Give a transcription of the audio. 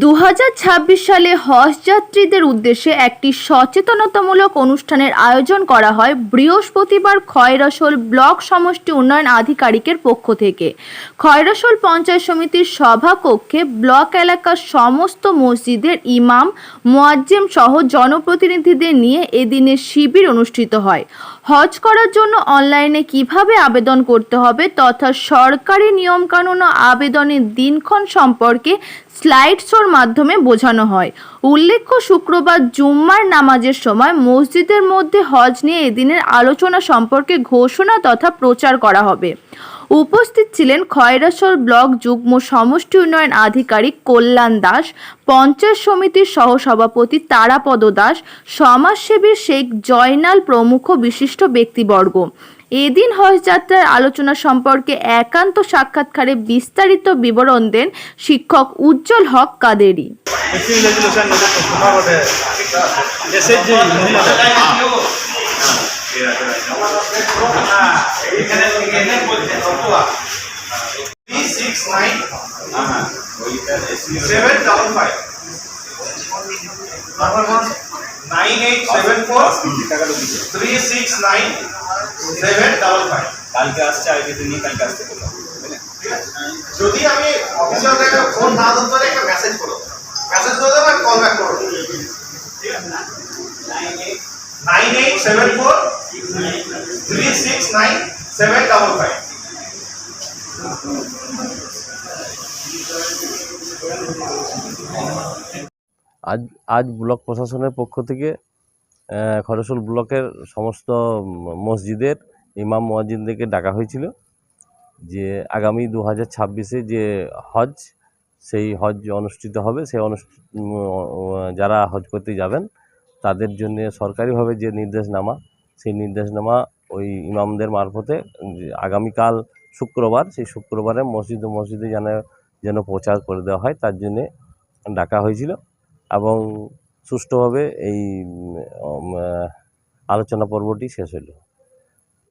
দু হাজার ছাব্বিশ সালে হজ যাত্রীদের উদ্দেশ্যে একটি সচেতনতামূলক অনুষ্ঠানের আয়োজন করা হয় বৃহস্পতিবার খয়রসোল ব্লক সমষ্টি উন্নয়ন আধিকারিকের পক্ষ থেকে। খয়রসোল পঞ্চায়েত সমিতির সভাকক্ষে ব্লক এলাকার সমস্ত মসজিদের ইমাম, মোয়াজ্জেম সহ জনপ্রতিনিধিদের নিয়ে এদিনের শিবির অনুষ্ঠিত হয়। হজ করার জন্য অনলাইনে কীভাবে আবেদন করতে হবে তথা সরকারি নিয়মকানুন ও আবেদনের দিনক্ষণ সম্পর্কে স্লাইড শোর মাধ্যমে বোঝানো হয়। উল্লেখ্য শুক্রবার জুম্মার নামাজের সময় মসজিদের মধ্যে হজ নিয়ে এদিনের আলোচনা সম্পর্কে ঘোষণা তথা প্রচার করা হবে। উপস্থিত ছিলেন খয়রাসর ব্লক যুগ্ম সমষ্টি উন্নয়ন আধিকারিক কল্যাণ দাস পঞ্চায়েত সমিতির সহসভাপতি তারাপদ দাস সমাজসেবী শেখ জয়নাল প্রমুখ বিশিষ্ট ব্যক্তিবর্গ এদিন হজ যাত্রার আলোচনা সম্পর্কে একান্ত সাক্ষাৎকারে বিস্তারিত বিবরণ দেন শিক্ষক উজ্জ্বল হক কাদেরি মিসিং রেজুলেশন তোমার বটে SSG Mohammad six nine seven double five nine eight seven four three six nine seven double five কালকে আসছে আজকে তো কালকে আসতে বললাম। যদি আমি অফিসিয়ালকে ফোন না ধরতে পারি একটা মেসেজ করো। মেসেজ করে দেবো কল ব্যাক করো। নাইন এইট সেভেন ফোর আজ আজ ব্লক প্রশাসনের পক্ষ থেকে খরসুল ব্লকের সমস্ত মসজিদের ইমাম মসজিদদেরকে ডাকা হয়েছিল যে আগামী দু হাজার ছাব্বিশে যে হজ, সেই হজ অনুষ্ঠিত হবে। সেই অনুষ্ঠ যারা হজ করতে যাবেন, তাদের জন্য সরকারিভাবে যে নির্দেশনামা সেই নির্দেশনামা ওই ইমামদের মারফতে আগামীকাল শুক্রবার, সেই শুক্রবারে মসজিদে মসজিদে যেন যেন প্রচার করে দেওয়া হয়, তার জন্যে ডাকা হয়েছিল এবং সুষ্ঠুভাবে এই আলোচনা পর্বটি শেষ হলো